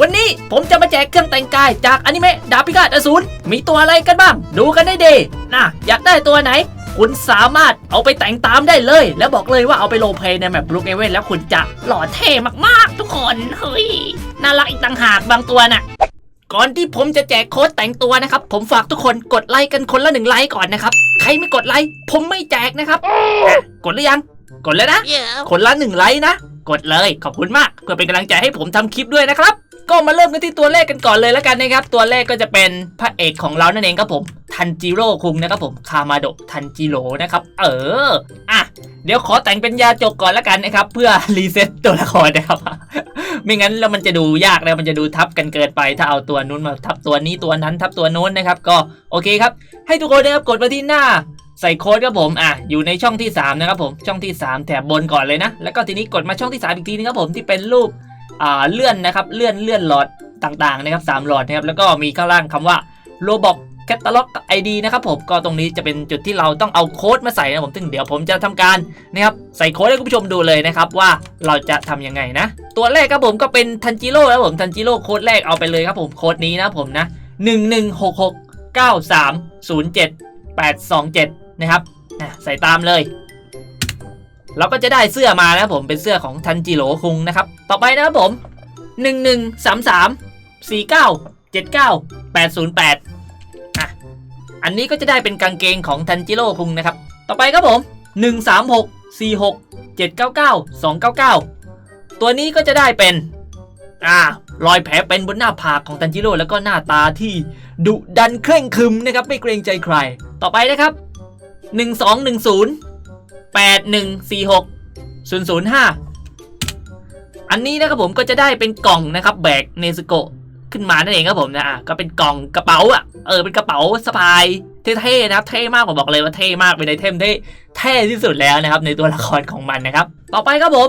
วันนี้ผมจะมาแจกเครื่องแต่งกายจากอนิเมะดาบพิฆาตอสูรมีตัวอะไรกันบ้าง ดูกันได้ดีนะอยากได้ตัวไหน คุณสามารถเอาไปแต่งตามได้เลย แล้วบอกเลยว่าเอาไปโรลเพลย์ในแมปบลูกเอเวนแล้วคุณจะหล่อเท่มากๆ ทุกคนเฮ้ยน่ารักอีกต่างหากบางตัวน่ะก่อนที่ผมจะแจกโค้ดแต่งตัวนะครับ ผมฝากทุกคนกดไลค์กันคนละหนึ่งไลค์ก่อนนะครับ ใครไม่กดไลค์ผมไม่แจกนะครับอะกดหรือยัง กดแล้วนะ คนละหนึ่งไลค์นะ กดเลยขอบคุณมาก เพื่อเป็นกำลังใจให้ผมทำคลิปด้วยนะครับ ก็มาเริ่มกันที่ตัวแรกกันก่อนเลยแล้วกันนะครับ ตัวแรกก็จะเป็นพระเอกของเรานั่นเองครับผมทันจิโร่คุงนะครับผมคามาโดะทันจิโร่นะครับ เอออะเดี๋ยวขอแต่งเป็นยาจกก่อนแล้วกันนะครับ เพื่อรีเซ็ตตัวละครนะครับ ไม่งั้นแล้วมันจะดูยากแล้วมันจะดูทับกันเกินไป ถ้าเอาตัวนู้นมาทับตัวนี้ตัวนั้นทับตัวนู้นนะครับ ก็โอเคครับ ให้ทุกคนนะครับกดมาที่หน้าใส่โค้ดครับผมอะอยู่ในช่องที่ 3 นะครับผมช่องที่ 3 แถบบนก่อนเลยนะ แล้วก็ทีนี้กดมาช่องที่ 3 อีกทีนึงครับผมที่เป็นรูป เลื่อนนะครับเลื่อนเลื่อนหลอดต่างๆนะครับสามหลอดนะครับแล้วก็มีข้างล่างคำว่า Roblox Catalog ID นะครับผมก็ตรงนี้จะเป็นจุดที่เราต้องเอาโค้ดมาใส่นะผมซึ่งเดี๋ยวผมจะทำการนะครับใส่โค้ดให้คุณผู้ชมดูเลยนะครับว่าเราจะทำยังไงนะ ตัวแรกครับผมก็เป็นทันจิโร่ครับผมทันจิโร่โค้ดแรกเอาไปเลยครับผมโค้ดนี้นะผมนะ1166 9307 827นะครับใส่ตามเลย เราก็จะได้เสื้อมานะผมเป็นเสื้อของทันจิโร่คุงนะครับ ต่อไปนะครับผม1133 49 79 808อะอันนี้ก็จะได้เป็นกางเกงของทันจิโร่คุงนะครับ ต่อไปครับผม 136 46 799 299 ตัวนี้ก็จะได้เป็น อ่ารอยแผลเป็นบนหน้าผากของทันจิโร่แล้วก็หน้าตาที่ดุดันเคร่งครึมนะครับ ไม่เกรงใจใคร ต่อไปนะครับ 1210 8146 005อันนี้นะครับผมก็จะได้เป็นกล่องนะครับแบกเนสโกขึ้นมานั่นเองครับผมนะอะก็เป็นกล่องกระเป๋าอะเออเป็นกระเป๋าสะพายเท่ๆนะเท่มากผมบอกเลยว่าเท่มากเป็นไอเทมที่เท่ที่สุดแล้วนะครับ ในตัวละครของมันนะครับ ต่อไปครับผม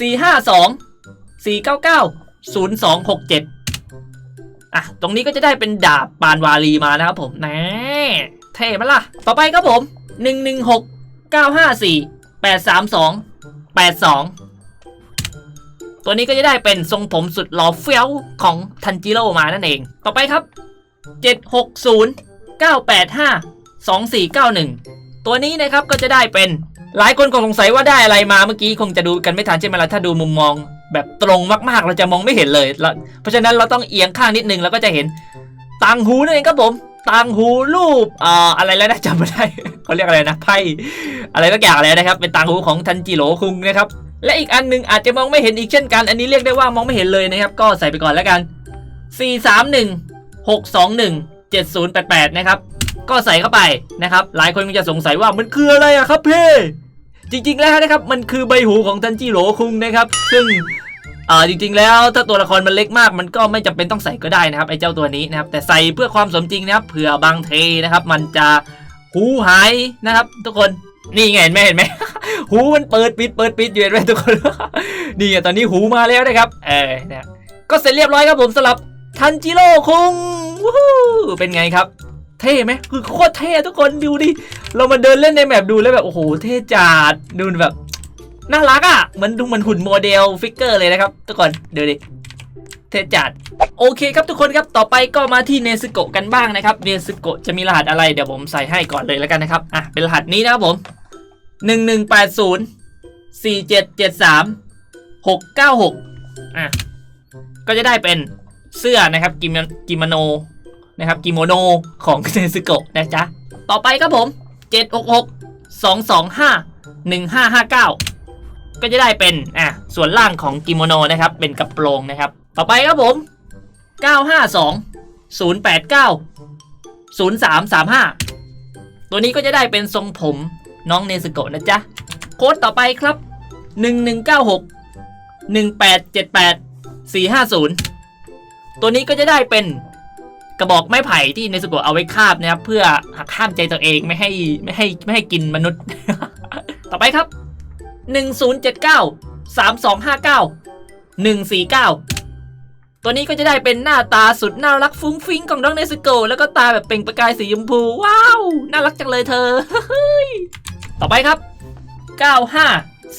452 499 0267อะตรงนี้ก็จะได้เป็นดาบปานวาลีมานะครับผมแน่เท่ไหมล่ะ ต่อไปครับผม 116 954 832 82 ตัวนี้ก็จะได้เป็นทรงผมสุดหล่อเฟี้ยวของทันจิโร่มานั่นเอง ต่อไปครับ 760 985 2491 ตัวนี้นะครับก็จะได้เป็นหลายคนคงสงสัยว่าได้อะไรมาเมื่อกี้คงจะดูกันไม่ทันใช่ไหมล่ะถ้าดูมุมมองแบบตรงมากๆ เราจะมองไม่เห็นเลย เพราะฉะนั้นเราต้องเอียงข้างนิดนึงแล้วก็จะเห็นต่างหูนั่นเองครับผม ต่างหูรูปเอ่ออะไรแล้วนะจำไม่ได้เขาเรียกอะไรนะไพ่อะไรสักอย่างอะไรนะครับ เป็นต่างหูของทันจิโร่คุงนะครับและอีกอันหนึงอาจจะมองไม่เห็นอีกเช่นกัน อันนี้เรียกได้ว่ามองไม่เห็นเลยนะครับ ก็ใส่ไปก่อนแล้วกัน 4 3 1 6 2 1 7 0 8 8 นะครับ ก็ใส่เข้าไปนะครับ หลายคนก็จะสงสัยว่ามันคืออะไรอะครับเพ่จริงๆแล้วนะครับมันคือใบหูของทันจิโร่คุงนะครับ ซึ่ง อ่าจริงๆแล้วถ้าตัวละครมันเล็กมากมันก็ไม่จำเป็นต้องใส่ก็ได้นะครับไอ้เจ้าตัวนี้นะครับแต่ใส่เพื่อความสมจริงนะครับเผื่อบางเทนะครับมันจะหูหายนะครับ ทุกคนนี่ไงเห็นไหมเห็นไหมหูมันเปิดปิดเปิดปิดอยู่เห็นไหมทุกคนนี่ไงตอนนี้หูมาแล้วนะครับเออเนี่ยก็เสร็จเรียบร้อยครับผมสำหรับทันจิโร่คุงวู้เป็นไงครับ เท่ไหมคือโคตรเท่ทุกคนดูดิเรามาเดินเล่นในแมปดูแล้วแบบโอ้โหเท่จัดดูแบบ น่ารักอะ่ะเหมือนดูเหมือนหุ่นโมเดลฟิกเกอร์เลยนะครับ ทุกคนเดี๋ยวดิเทจัดโอเคครับทุกคนครับต่อไปก็มาที่เนซึโกะกันบ้างนะครับเนซึโกะจะมีรหัสอะไรเดี๋ยวผมใส่ให้ก่อนเลยแล้วกันนะครับอะเป็นรหัสนี้นะครับผมหนึ่งหนึ่งแปดศูนย์สี่เจ็ดเจ็ดสามหกเก้าหกอะก็จะได้เป็นเสื้อนะครับกิมกิโมโนนะครับกิโมโนของเนซึโกะนะจ๊ะต่อไปครับผม766 225 1559ก็ ก็จะได้เป็นอะส่วนล่างของกิโมโนนะครับเป็นกระโปรงนะครับ ต่อไปครับผม 952 089 0335 ตัวนี้ก็จะได้เป็นทรงผมน้องเนซึโกะนะจ๊ะ โค้ดต่อไปครับ 1196 1878 450 ตัวนี้ก็จะได้เป็นกระบอกไม้ไผ่ที่ในสโกุลเอาไว้คาบนะครับ เพื่อหักห้ามใจตัวเองไม่ให้ไม่ให้ไม่ให้กินมนุษย์ ต่อไปครับ 1079 3259 149 ตัวนี้ก็จะได้เป็นหน้าตาสุดน่ารักฟุ้งฟิ้งของน้องเนสโกะแล้วก็ตาแบบเปล่งประกายสีชมพู ว้าว น่ารักจังเลยเธอ ต่อไปครับ 95 45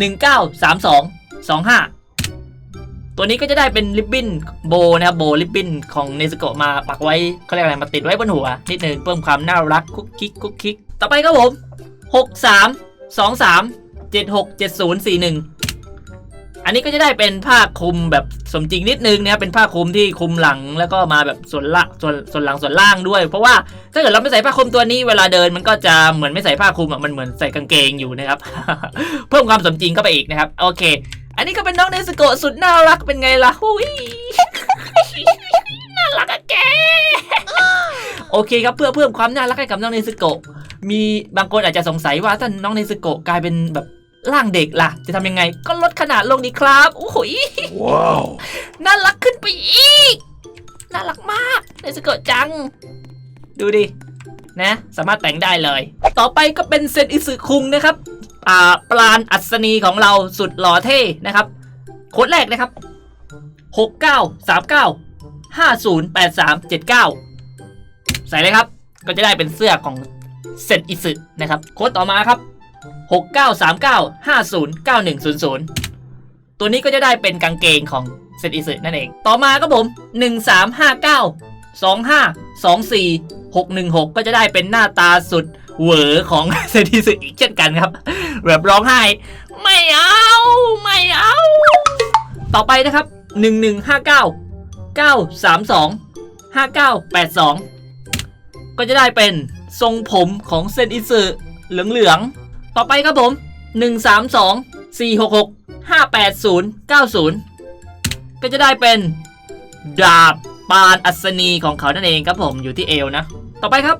19 32 25 ตัวนี้ก็จะได้เป็นริบบิ้นโบนะครับโบริบบิ้นของเนสโกะมาปักไว้เขาเรียกอะไรมาติดไว้บนหัว นิดนึงเพิ่มความน่ารักคุกคิกคุกคิก ต่อไปครับผม 6 3 2 3 7 6 7 0 4 1อันนี้ก็จะได้เป็นผ้าคลุมแบบสมจริงนิดนึงนะครับเป็นผ้าคลุมที่คลุมหลังแล้วก็มาแบบส่วนละส่วนส่วนหลังส่วนล่างด้วย เพราะว่าถ้าเกิดเราไม่ใส่ผ้าคลุมตัวนี้เวลาเดินมันก็จะเหมือนไม่ใส่ผ้าคลุมอะมันเหมือนใส่กางเกงอยู่นะครับ เพิ่มความสมจริงเข้าไปอีกนะครับ โอเค อันนี้ก็เป็นน้องเนสโกะสุดน่ารักเป็นไงล่ะหุยน่ารักอะแกโอเคครับเพื่อเพิ่มความน่ารักให้กับน้องเนสโกะ มีบางคนอาจจะสงสัยว่าถ้าน้องเนสโกะกลายเป็นแบบร่างเด็กล่ะ จะทำยังไงก็ลดขนาดลงดีครับ โอ้โหย Wow. น่ารักขึ้นไปอีก น่ารักมากเนสโกะจัง ดูดิ นะ สามารถแต่งได้เลย ต่อไปก็เป็นเซนอิสึคุงนะครับอ่าปราณอัศนีของเราสุดหล่อเท่นะครับโค้ดแรกนะครับ 69 39 50 83 79 ใส่เลยครับ ก็จะได้เป็นเสื้อของ เซนอิสึนะครับโค้ดต่อมาครับ 6939 50 9100 ตัวนี้ก็จะได้เป็นกางเกงของเซนอิสึนั่นเอง ต่อมาครับผม 1359 25 24 616 ก็จะได้เป็นหน้าตาสุดเหวอของเซนอิสึอีกเช่นกันครับ แบบร้องไห้ ไม่เอา ไม่เอา ต่อไปนะครับ 1159 932 5982 ก็จะได้เป็น ทรงผมของเซนอิสึเหลืองๆ ต่อไปครับผม 132 466 580 90 ก็จะได้เป็น ดาบปานอัศนีของเขานั่นเองครับผมอยู่ที่เอวนะ ต่อไปครับ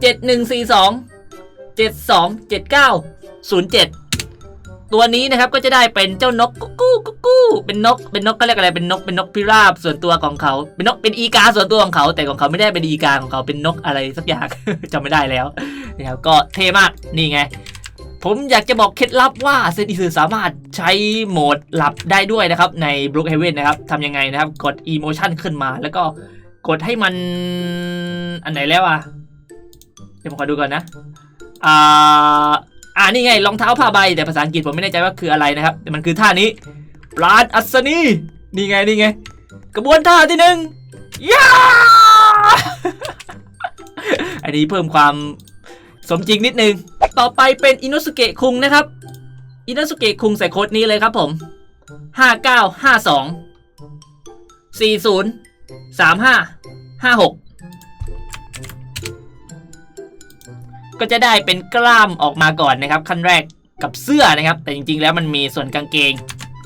7142 7279 07 ตัวนี้นะครับก็จะได้เป็นเจ้านกกุ๊กกู้กุ๊กกู้เป็นนก เป็นนกก็เรียกอะไรเป็นนกเป็นนกพิราบส่วนตัวของเขาเป็นนกเป็นอีกาส่วนตัวของเขา แต่ของเขาไม่ได้เป็นอีกาของเขาเป็นนกอะไรสักอย่างจำไม่ได้แล้วนะครับก็เท่มากนี่ไง ผมอยากจะบอกเคล็ดลับว่าเซนอิสึสามารถใช้โหมดหลับได้ด้วยนะครับใน Brook Haven นะครับทำยังไงนะครับกด Emotion ขึ้นมาแล้วก็กดให้มันอันไหนแล้วอะเดี๋ยวผมขอดูก่อนนะอ่า อ่านี่ไงรองเท้าผ้าใบแต่ภาษาอังกฤษผมไม่แน่ใจว่าคืออะไรนะครับ แต่มันคือท่านี้ปราดอัศนีนี่ไงนี่ไง กระบวนท่าที่หนึ่งย่าอันนี้เพิ่มความสมจริงนิดนึง ต่อไปเป็นอินุสุเกะคุงนะครับ อินุสุเกะคุงใส่โค้ดนี้เลยครับผม 5952 40 35 56 ก็จะได้เป็นกล้ามออกมาก่อนนะครับ ขั้นแรกกับเสื้อนะครับ แต่จริงๆแล้วมันมีส่วนกางเกง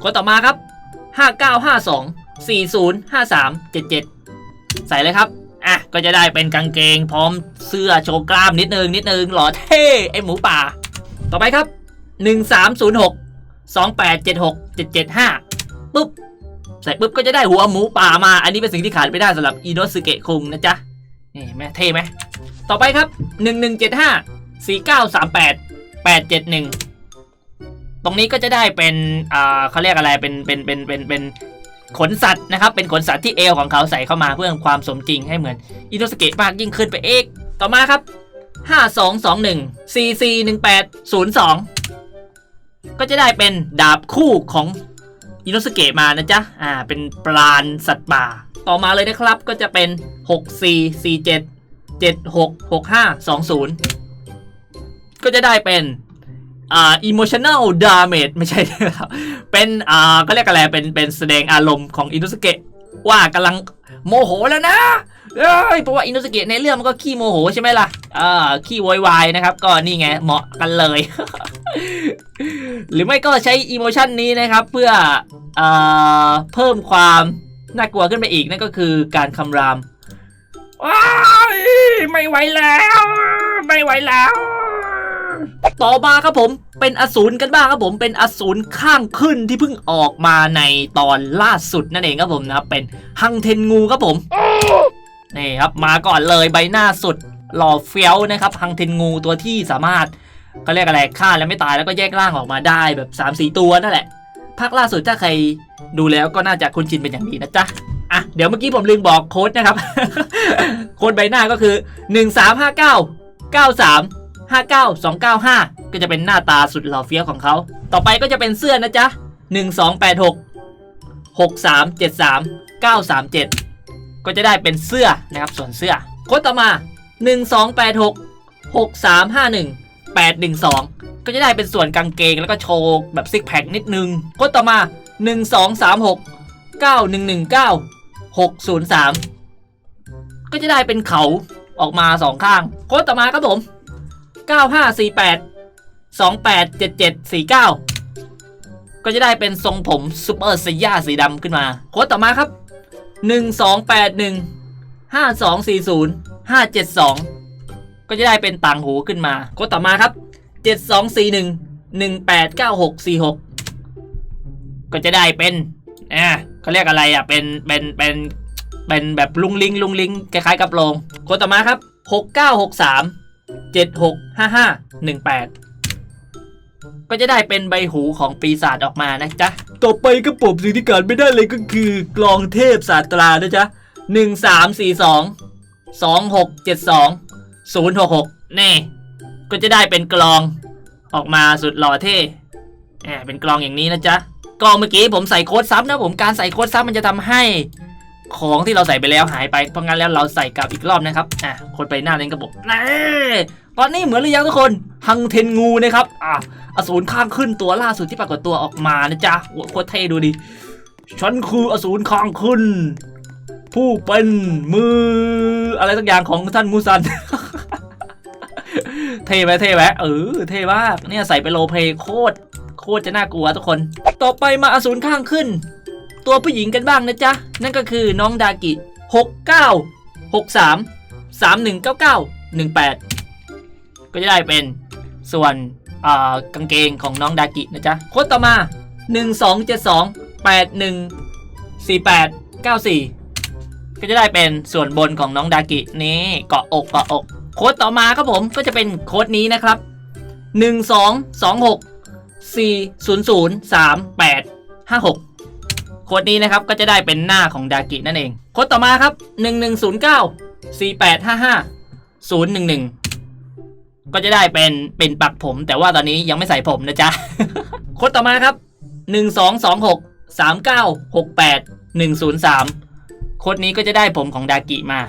คนต่อมาครับ 5952 40 53 77 ใส่เลยครับ อะ ก็จะได้เป็นกางเกง พร้อมเสื้อโชว์กล้ามนิดนึง นิดนึง หล่อเท่ไอหมูป่า ต่อไปครับ 1306 2876 775ปุ๊บ ใส่ปุ๊บก็จะได้หัวหมูป่ามา อันนี้เป็นสิ่งที่ขาดไม่ได้สำหรับอิโนสึเกะคุงนะจ๊ะนี่เห็นไหมเท่ไหม ต่อไปครับ 1175 4938 871 ตรงนี้ก็จะได้เป็นอ่าเขาเรียกอะไรเป็นเป็นเป็นเป็นเป็นขนสัตว์นะครับ เป็นขนสัตว์ที่เอวของเขาใส่เข้ามาเพื่อความสมจริงให้เหมือนอิโนสเกะมากยิ่งขึ้นไปเอกต่อมาครับ 5221 441802 ก็จะได้เป็นดาบคู่ของอิโนสเกะมานะจ๊ะ อ่า เป็นปราณสัตว์ป่า ต่อมาเลยนะครับก็จะเป็น 6447 766520 ก็จะได้เป็นอ่า emotional damage ไม่ใช่ครับ เป็นอ่าก็เรียกอะไรเป็นเป็นแสดงอารมณ์ของอินุสเกะว่ากำลังโมโหแล้วนะเอ้ยเพราะว่าอินุสเกะในเรื่องมันก็ขี้โมโหใช่ไหมล่ะอ่าขี้โวยวายนะครับ ก็นี่ไงเหมาะกันเลย หรือไม่ก็ใช้อิโมชันนี้นะครับ เพื่อเอ่าเพิ่มความน่ากลัวขึ้นไปอีกนั่นก็คือการคำราม ว้ายไม่ไหวแล้ว ไม่ไหวแล้ว ต่อมาครับผมเป็นอสูรกันบ้างครับผมเป็นอสูรข้างขึ้นที่เพิ่งออกมาในตอนล่าสุดนั่นเองครับผมนะครับเป็นฮังเทนงูครับผมนี่ครับมาก่อนเลยใบหน้าสุดหล่อเฟี้ยวนะครับฮังเทนงูตัวที่สามารถก็เรียกอะไรฆ่าแล้วไม่ตายแล้วก็แยกร่างออกมาได้แบบ3-4ตัวนั่นแหละภาคล่าสุดถ้าใครดูแล้วก็น่าจะคุ้นชินเป็นอย่างดีนะจ๊ะ อะเดี๋ยวเมื่อกี้ผมลืมบอกโค้ดนะครับ โค้ดใบหน้าก็คือ 1359 93 59295 ก็จะเป็นหน้าตาสุดหล่อเฟี้ยวของเขา ต่อไปก็จะเป็นเสื้อนะจ๊ะ 1286 6373 937 ก็จะได้เป็นเสื้อนะครับ ส่วนเสื้อโค้ดต่อมา 1286 6351 812 ก็จะได้เป็นส่วนกางเกงแล้วก็โชว์แบบซิกแพคนิดนึงโค้ดต่อมา 1236 9119 603 ก็จะได้เป็นเขาออกมาสองข้าง โค้ดต่อมาครับผม 9548 287749 ก็จะได้เป็นทรงผมซูเปอร์สยาสีดำขึ้นมา โค้ดต่อมาครับ 1281 5240 572 ก็จะได้เป็นต่างหูขึ้นมา โค้ดต่อมาครับ 7241 189646 ก็จะได้เป็นอ่า เขาเรียกอะไรอะเป็นเป็นเป็นเป็นแบบลุงลิงลุงลิงคล้ายๆกับโลงค้ดต่อมาครับ 6963 7655 18 ก็จะได้เป็นใบหูของปีศาจออกมานะจ๊ะ ต่อไปก็ผมสิ่งที่ขาดไม่ได้เลยก็คือกลองเทพศาสตรานะจ๊ะ 1342 2672 066แน่ก็จะได้เป็นกลองออกมาสุดหล่อเท่แหมเป็นกลองอย่างนี้นะจ๊ะ กลองเมื่อกี้ผมใส่โค้ดซ้ำนะผมการใส่โค้ดซ้ำมันจะทำให้ของที่เราใส่ไปแล้วหายไปเพราะงั้นแล้วเราใส่กลับอีกรอบนะครับอะคนไปหน้าเล่นกระบอกนี่ตอนนี้เหมือนหรือยังทุกคนฮังเทนงูนะครับอะอสูรข้างขึ้นตัวล่าสุดที่ปรากฏตัวออกมานะจ๊ะโอ้โหโคตรเท่ดูดิฉันคืออสูรข้างขึ้น ผู้เป็นมือ อะไรสักอย่างของท่านมูซัน เท่ไหมเท่ไหมเออเท่มากเนี่ยใส่ไปโลเพย์โคตร คตรจะน่ากลัวทุกคน ต่อไปมาอสูรข้างขึ้น ตัวผู้หญิงกันบ้างนะจ๊ะ นั่นก็คือน้องดากิ 69 63 3199 18 ก็จะได้เป็นส่วนอ่ากางเกงของน้องดากินะจ๊ะโค้ดต่อมา 1272 81 48 94 ก็จะได้เป็นส่วนบนของน้องดากินี่เกาะอกเกาะอก โค้ดต่อมาครับผมก็จะเป็นโค้ดนี้นะครับ 1226 400 38 56 โค้ดนี้นะครับก็จะได้เป็นหน้าของดากินั่นเอง โค้ดต่อมาครับ 1109 4855 011 ก็จะได้เป็นเป็นปักผม แต่ว่าตอนนี้ยังไม่ใส่ผมนะจ๊ะ โค้ดต่อมาครับ 1226 3968 103 โค้ดนี้ก็จะได้ผมของดากิมา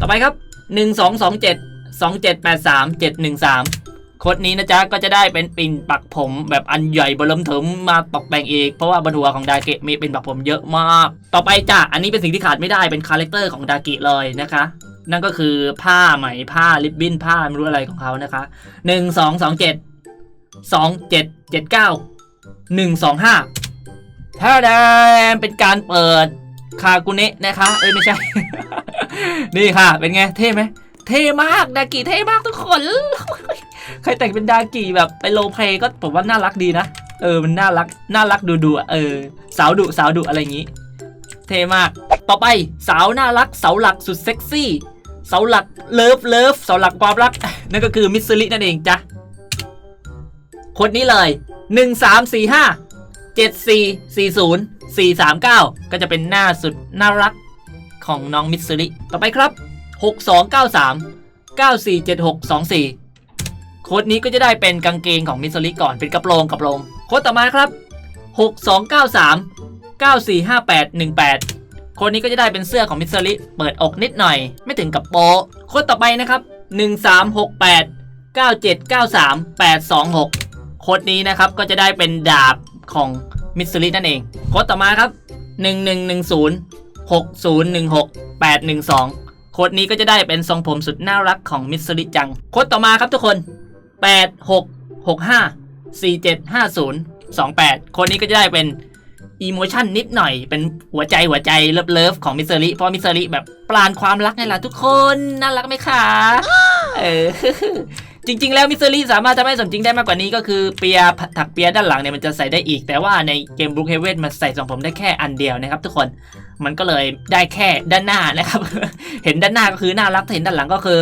ต่อไปครับ 1227 2783 713 ค้ดนี้นะจ๊ะก็จะได้เป็นปิ่นปักผมแบบอันใหญ่บริมเถิมมาตกแต่งเองเพราะว่าบนหัวของดาเกะมีเป็นปักผมเยอะมาก ต่อไปจ้ะอันนี้เป็นสิ่งที่ขาดไม่ได้เป็นคาแรคเตอร์ของดากิเลยนะคะ นั่นก็คือผ้าไหมผ้าลิบบิ้นผ้าไม่รู้อะไรของเขานะคะหนึ่งสองสองเจ็ดสองเจ็ดเจ็ดเก้าหนึ่งสองห้าถ้าแดมเป็นการเปิดคากุเนะนะคะ เอ้ยไม่ใช่ นี่ค่ะ เป็นไง เท่ไหม เท่มาก ดากิเท่มากทุกคน ใครแต่งเป็นดากิแบบไปโลเพลย์ก็ผมว่าน่ารักดีนะ เออมันน่ารักน่ารักดูดูเออ สาวดุสาวดุอะไรอย่างงี้ เท่มาก ต่อไปสาวน่ารักเสาหลักสุดเซ็กซี่ เสาหลักเลิฟเลิฟเสาหลักความรัก นั่นก็คือมิสซิลินั่นเองจ้ะคนนี้เลย 1 3 4 5 7 4 4 0 4 3 9 ก็จะเป็นหน้าสุดน่ารักของน้องมิสซิลิต่อไปครับ 6 2 9 3 9 4 7 6 2 4 โค้ดนี้ก็จะได้เป็นกางเกงของมิสซิลิก่อนเป็นกระโปรงกระโปรงโค้ดต่อมาครับ 6 2 9 3 9 4 5 8 1 8 โค้ดนี้ก็จะได้เป็นเสื้อของมิสซิลิเปิดอกนิดหน่อย ไม่ถึงกับโปโค้ดต่อไปนะครับ 1 3 6 8 9 7 9 3 8 2 6 โค้ดนี้นะครับก็จะได้เป็นดาบของมิสซิลินั่นเอง โค้ดต่อมาครับ 1110 6016 812 โค้ดนี้ก็จะได้เป็นทรงผมสุดน่ารักของมิสซิลิจัง โค้ดต่อมาครับทุกคน 8665 4750 28ค้ดนี้ก็จะได้เป็นอีโมชันนิดหน่อย เป็นหัวใจหัวใจเลิฟเลิฟของมิสซอรี่เพราะมิสซอรี่แบบปลานความรักไงล่ะทุกคน น่ารักไหมคะ เออ จริง ๆ แล้วมิสซิลี่สามารถทำให้สมจริงได้มากกว่านี้ก็คือเปียร์ถักเปียร์ด้านหลังเนี่ยมันจะใส่ได้อีก แต่ว่าในเกมบ o ู k เฮเว่นมันใส่ทรงผมได้แค่อันเดียวนะครับ ทุกคนมันก็เลยได้แค่ด้านหน้านะครับ เห็นด้านหน้าก็คือน่ารักถ้าเห็นด้านหลังก็คือ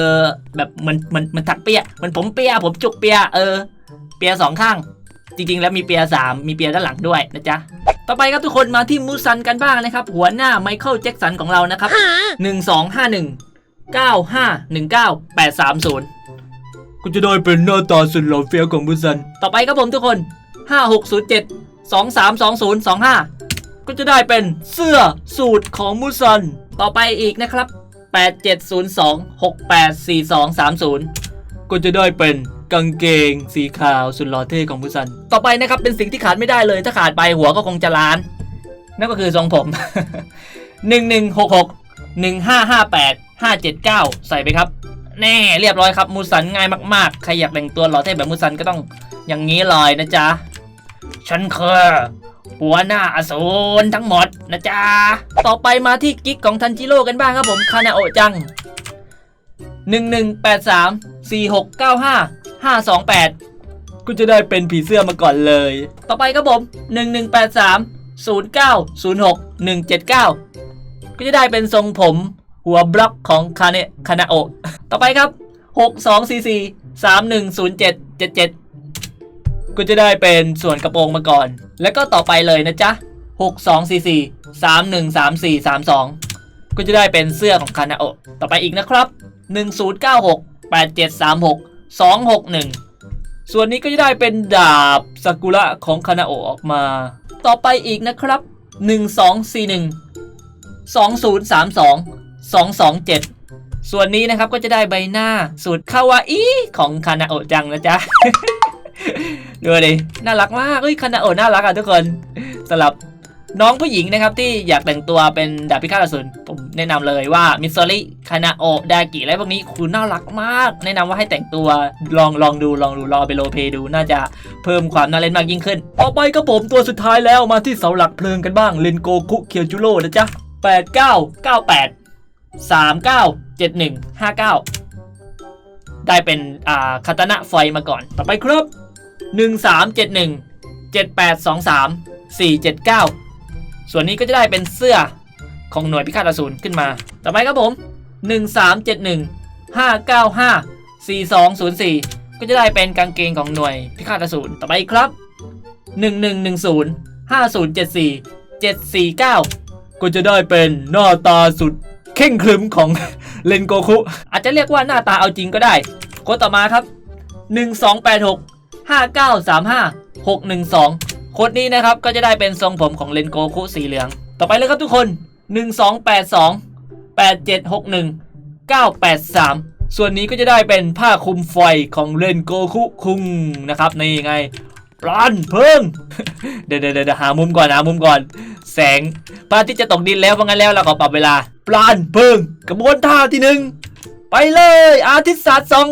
แบบเหมันเหมันเหมันถักเปียร์เหมันผมเปียร์ผมจุกเปียร์เออ เปียร์สองข้าง จริง ๆ แล้วมีเปียร์สามมีเปียร์ด้านหลังด้วยนะจ๊ะต่อไปครับทุกคนมาที่มูซันกันบ้างนะครับ หัวหน้าไมเคิลแจ็คสันของเรานะครับหนึ่งสองห้าหนึ่งเก้าห้าหนึ่งเก้าแปดสามศูนย์ ก็จะได้เป็นหน้าตาสุดหล่อเฟี้ยวของบุซัน ต่อไปครับผมทุกคน 5607 2320 25 ก็จะได้เป็นเสื้อสูตรของมูซัน ต่อไปอีกนะครับ 8702684230 ก็จะได้เป็นกางเกงสีขาวสุดหล่อเท่ของมูซัน ต่อไปนะครับเป็นสิ่งที่ขาดไม่ได้เลย ถ้าขาดไปหัวก็คงจะล้าน นั่นก็คือทรงผม 1166 1558 579 ใส่ไปครับ แน่เรียบร้อยครับมูซันง่ายมากๆ ใครอยากแต่งตัวหล่อเท่แบบมูซันก็ต้องอย่างนี้เลยนะจ๊ะ ฉันคือหัวหน้าอสูรทั้งหมดนะจ๊ะ ต่อไปมาที่กิ๊กของทันจิโร่กันบ้างครับผม คานาโอะจัง 1183 4695 528ก็จะได้เป็นผีเสื้อมาก่อนเลย ต่อไปครับผม 1183 0906 179 ก็จะได้เป็นทรงผม หัวบล็อกของคาเนคานาโอต่อไปครับ 6244 310777 ก็จะได้เป็นส่วนกระโปรงมาก่อน แล้วก็ต่อไปเลยนะจ๊ะ 6244 313432 ก็จะได้เป็นเสื้อของคานาโอต่อไปอีกนะครับ 1096 8736 261 ส่วนนี้ก็จะได้เป็นดาบซากุระของคานาโอออกมา ต่อไปอีกนะครับ 1241 2032 227 ส่วนนี้นะครับก็จะได้ใบหน้าสุดคาวาอิของคานาโอจังนะจ๊ะดูดิน่ารักมากเฮ้ยคานาโอน่ารักอะทุกคนสำหรับน้องผู้หญิงนะครับที่อยากแต่งตัวเป็นดาบพิฆาตอสูรผมแนะนำเลยว่ามิโซริคานาโอดากิอะไรพวกนี้คุณน่ารักมาก แนะนำว่าให้แต่งตัวลองลองดูลองดูลองเอาไปโรลเพดูน่าจะเพิ่มความน่าเล่นมากยิ่งขึ้น ต่อไปก็ผมตัวสุดท้ายแล้วมาที่เสาหลักเพลิงกันบ้างเลนโกคุเคียวจูโร่นะจ๊ะ8998 397159 ได้เป็นอ่าคาตานะไฟมาก่อน ต่อไปครับ 1371 7823 479 ส่วนนี้ก็จะได้เป็นเสื้อของหน่วยพิฆาตอสูรขึ้นมา ต่อไปครับผม 1371 595 4204 ก็จะได้เป็นกางเกงของหน่วยพิฆาตอสูรต่อไปครับ 1110 5074 749 ก็จะได้เป็นหน้าตาสุด เข่งครึมของเลนโกคุ อาจจะเรียกว่าหน้าตาเอาจริงก็ได้โค้ดต่อมาครับ 1286 5935 612โค้ดนี้นะครับก็จะได้เป็นทรงผมของเลนโกคุสีเหลือง ต่อไปเลยครับทุกคน 1282 8761 983 ส่วนนี้ก็จะได้เป็นผ้าคลุมไฟของเลนโกคุคุงนะครับนี่ไง ปลานเพิ่ง เดี๋ยวเดี๋ยวหามุมก่อนหามุมก่อน แสงพระอาทิตย์จะตกดินแล้วเพราะงั้นแล้วเราก็ปรับเวลาปลานเพิ่งกระบวนท่าที่หนึ่งไปเลยอาทิตย์ศาสตร์สอง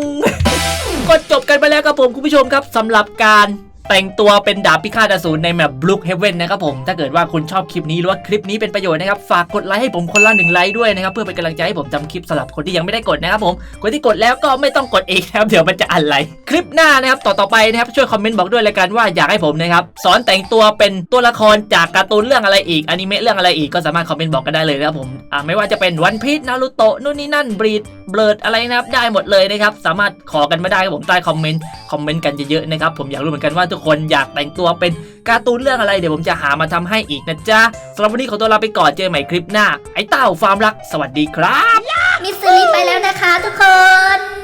ก็จบกันไปแล้วครับผมคุณผู้ชมครับสำหรับการ แต่งตัวเป็นดาบพิฆาตอสูรในแมป Brook Heaven นะครับผม ถ้าเกิดว่าคุณชอบคลิปนี้หรือว่าคลิปนี้เป็นประโยชน์นะครับ ฝากกดไลค์ให้ผมคนละหนึ่งไลค์ด้วยนะครับ เพื่อเป็นกำลังใจให้ผมทำคลิปสำหรับคนที่ยังไม่ได้กดนะครับผม คนที่กดแล้วก็ไม่ต้องกดเองนะครับ เดี๋ยวมันจะอันไหลคลิปหน้านะครับ ต่อต่อไปนะครับ ช่วยคอมเมนต์บอกด้วยเลยกันว่าอยากให้ผมนะครับ สอนแต่งตัวเป็นตัวละครจากการ์ตูนเรื่องอะไรอีก อนิเมะเรื่องอะไรอีก ก็สามารถคอมเมนต์บอกกันได้เลยนะครับผมอ่าไม่ว่าจะเป็นวันพีชนารูโตะนู่นนี่นั่นบรีดเบิร์ดอะไรนะครับได้หมดเลยนะครับสามารถขอกันมาได้ครับผมใต้คอมเมนต์ คอมเมนต์กันเยอะๆนะครับผมอยากรู้เหมือนกันว่าทุกคนอยากแต่งตัวเป็นการ์ตูนเรื่องอะไรเดี๋ยวผมจะหามาทำให้อีกนะจ๊ะสำหรับวันนี้ขอตัวลาไปก่อนเจอใหม่คลิปหน้าไอ้เต้าฟาร์มรัก สวัสดีครับมิสซิลิไปแล้วนะคะทุกคน